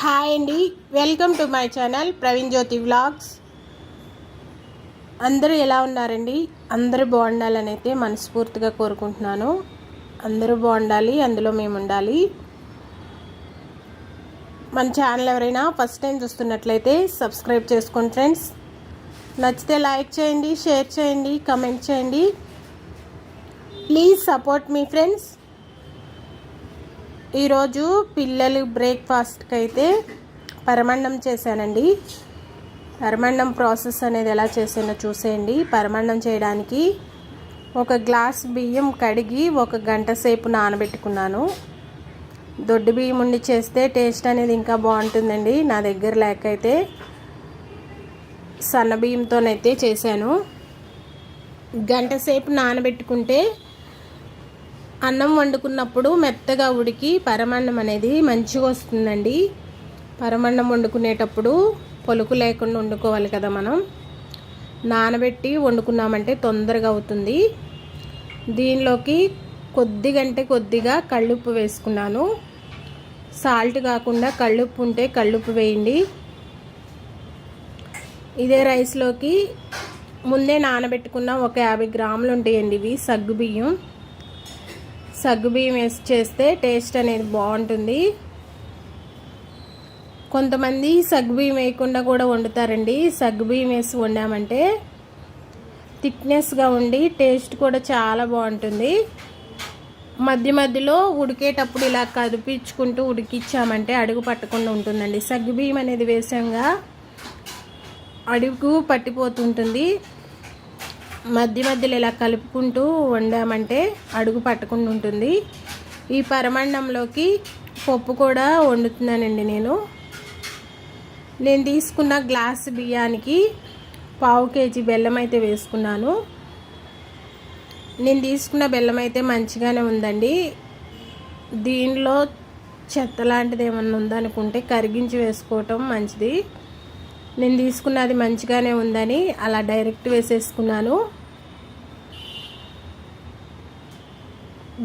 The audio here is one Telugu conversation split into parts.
హాయ్ అండి. Welcome to my channel Praveen Jyothi vlogs. అందరూ ఎలా ఉన్నారండి? అందరూ బాగుండాలని అయితే మనస్ఫూర్తిగా కోరుకుంటున్నాను. అందరూ బాగుండాలి అందులో మేము ఉండాలి. మన ఛానల్ ఎవరైనా ఫస్ట్ టైం చూస్తున్నట్లయితే సబ్స్క్రైబ్ చేసుకోండి ఫ్రెండ్స్. నచ్చితే లైక్ చేయండి షేర్ చేయండి కమెంట్ చేయండి. ప్లీజ్ సపోర్ట్ మీ ఫ్రెండ్స్. ఈరోజు పిల్లలు బ్రేక్ఫాస్ట్కి అయితే పరమాన్నం చేశానండి. పరమాన్నం ప్రాసెస్ అనేది ఎలా చేసానో చూసేయండి. పరమాన్నం చేయడానికి ఒక గ్లాస్ బియ్యం కడిగి ఒక గంట సేపు నానబెట్టుకున్నాను. దొడ్డు బియ్యం ఉండి చేస్తే టేస్ట్ అనేది ఇంకా బాగుంటుందండి. నా దగ్గర లేక అయితే సన్న బియ్యంతోనైతే చేశాను. గంట సేపు నానబెట్టుకుంటే అన్నం వండుకున్నప్పుడు మెత్తగా ఉడికి పరమాన్నం అనేది మంచిగా వస్తుందండి. పరమాన్నం వండుకునేటప్పుడు పొలుకు లేకుండా వండుకోవాలి కదా మనం. నానబెట్టి వండుకున్నామంటే తొందరగా అవుతుంది. దీనిలోకి కొద్దిగంటే కొద్దిగా కళ్ళుప్పు వేసుకున్నాను. సాల్ట్ కాకుండా కళ్ళుప్పు ఉంటే కళ్ళుప్పు వేయండి. ఇదే రైస్లోకి ముందే నానబెట్టుకున్న ఒక యాభై గ్రాములు ఉంటాయండి ఇవి సగ్గు బియ్యం సగ్గుబియ్యం వేసి చేస్తే టేస్ట్ అనేది బాగుంటుంది. కొంతమంది సగ్గుబియ్యం వేయకుండా కూడా వండుతారండి. సగ్గుబియ్యం వేసి వండామంటే థిక్నెస్గా ఉండి టేస్ట్ కూడా చాలా బాగుంటుంది. మధ్య మధ్యలో ఉడికేటప్పుడు ఇలా కదిపించుకుంటూ ఉడికిచ్చామంటే అడుగు పట్టకుండా ఉంటుందండి. సగ్గుబియ్యం అనేది వేసాంగా అడుగు పట్టిపోతుంటుంది. మధ్య మధ్యలో ఇలా కలుపుకుంటూ వండామంటే అడుగు పట్టకుండా ఉంటుంది. ఈ పరమాండంలోకి పప్పు కూడా వండుతున్నానండి నేను. నేను తీసుకున్న గ్లాస్ బియ్యానికి పావు కేజీ బెల్లం అయితే వేసుకున్నాను. నేను తీసుకున్న బెల్లం అయితే మంచిగానే ఉందండి. దీనిలో చెత్త లాంటిది ఏమన్నా ఉందనుకుంటే కరిగించి వేసుకోవటం మంచిది. నేను తీసుకున్నది మంచిగానే ఉందని అలా డైరెక్ట్ వేసేసుకున్నాను.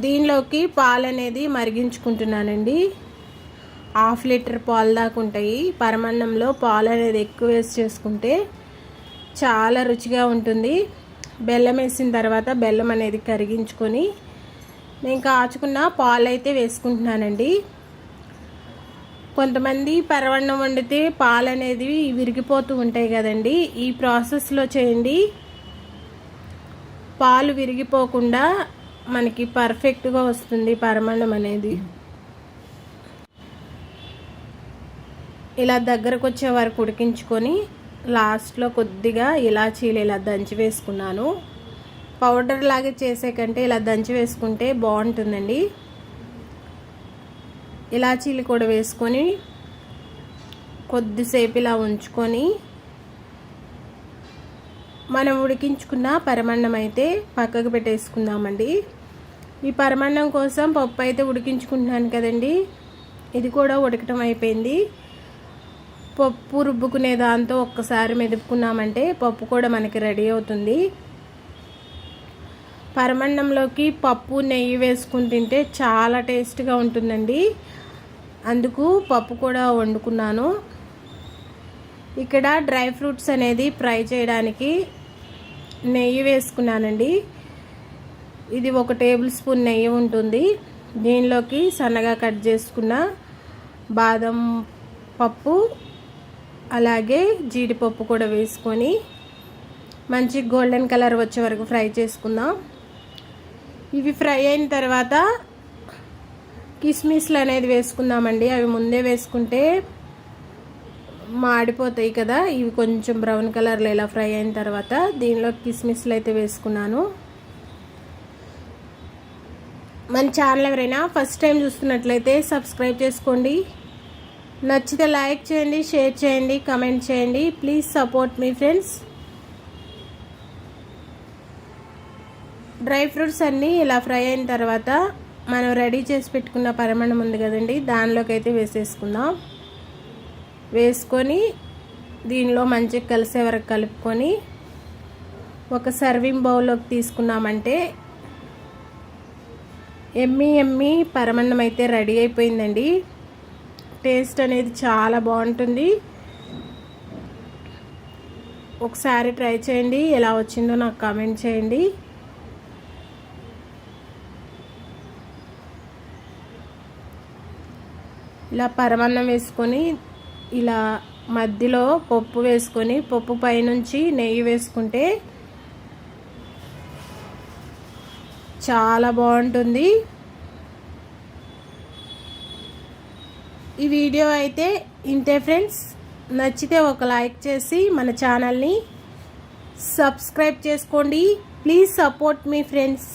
దీనిలోకి పాలు అనేది మరిగించుకుంటున్నానండి. హాఫ్ లీటర్ పాలు దాకా ఉంటాయి. పరమాన్నంలో పాలు అనేది ఎక్కువ వేసి చేసుకుంటే చాలా రుచిగా ఉంటుంది. బెల్లం వేసిన తర్వాత బెల్లం అనేది కరిగించుకొని నేను కాచుకున్న పాలు అయితే వేసుకుంటున్నానండి. కొంతమంది పరవన్నం వండితే పాలు అనేది విరిగిపోతూ ఉంటాయి కదండి. ఈ ప్రాసెస్లో చేయండి. పాలు విరిగిపోకుండా మనకి పర్ఫెక్ట్గా వస్తుంది పరమాణం అనేది. ఇలా దగ్గరకు వచ్చే వరకు ఉడికించుకొని లాస్ట్లో కొద్దిగా ఇలాచీలు ఇలా దంచి వేసుకున్నాను. పౌడర్ లాగా చేసే కంటే ఇలా దంచి వేసుకుంటే బాగుంటుందండి. ఇలాచీలు కూడా వేసుకొని కొద్దిసేపు ఇలా ఉంచుకొని మనం ఉడికించుకున్న పరమాన్నం అయితే పక్కకు పెట్టేసుకుందామండి. ఈ పరమాన్నం కోసం పప్పు అయితే ఉడికించుకుంటున్నాను కదండి. ఇది కూడా ఉడకటం అయిపోయింది. పప్పు రుబ్బుకునే దాంతో ఒక్కసారి మెదుపుకున్నామంటే పప్పు కూడా మనకి రెడీ అవుతుంది. పరమన్నంలోకి పప్పు నెయ్యి వేసుకుని తింటే చాలా టేస్ట్గా ఉంటుందండి. అందుకు పప్పు కూడా వండుకున్నాను. ఇక్కడ డ్రై ఫ్రూట్స్ అనేది ఫ్రై చేయడానికి నెయ్యి వేసుకున్నానండి. ఇది ఒక టేబుల్ స్పూన్ నెయ్యి ఉంటుంది. దీనిలోకి సన్నగా కట్ చేసుకున్న బాదం పప్పు అలాగే జీడిపప్పు కూడా వేసుకొని మంచి గోల్డెన్ కలర్ వచ్చే వరకు ఫ్రై చేసుకుందాం. ఇవి ఫ్రై అయిన తర్వాత కిస్మిస్లు అనేది వేసుకుందామండి. అవి ముందే వేసుకుంటే మాడిపోతాయి కదా. ఇవి కొంచెం బ్రౌన్ కలర్లో ఇలా ఫ్రై అయిన తర్వాత దీనిలో కిస్మిస్లు అయితే వేసుకున్నాను. మన ఛానల్ ఎవరైనా ఫస్ట్ టైం చూస్తున్నట్లయితే సబ్స్క్రైబ్ చేసుకోండి. నచ్చితే లైక్ చేయండి షేర్ చేయండి కమెంట్ చేయండి. ప్లీజ్ సపోర్ట్ మీ ఫ్రెండ్స్. డ్రై ఫ్రూట్స్ అన్నీ ఇలా ఫ్రై అయిన తర్వాత మనం రెడీ చేసి పెట్టుకున్న పరిమాణం ఉంది కదండి దానిలోకి అయితే వేసేసుకుందాం. వేసుకొని దీనిలో మంచిగా కలిసే వరకు కలుపుకొని ఒక సర్వింగ్ బౌల్లోకి తీసుకున్నామంటే ఎమ్మి ఎమ్మి పరమన్నం అయితే రెడీ అయిపోయిందండి. టేస్ట్ అనేది చాలా బాగుంటుంది. ఒకసారి ట్రై చేయండి ఎలా వచ్చిందో నాకు కామెంట్ చేయండి. ఇలా పరమన్నం వేసుకొని ఇలా మధ్యలో పప్పు వేసుకొని పప్పు పైనుంచి నెయ్యి వేసుకుంటే చాలా బాగుంటుంది. ఈ వీడియో అయితే ఇంతే ఫ్రెండ్స్. నచ్చితే ఒక లైక్ చేసి మన ఛానల్ని సబ్స్క్రైబ్ చేసుకోండి. ప్లీజ్ సపోర్ట్ మీ ఫ్రెండ్స్.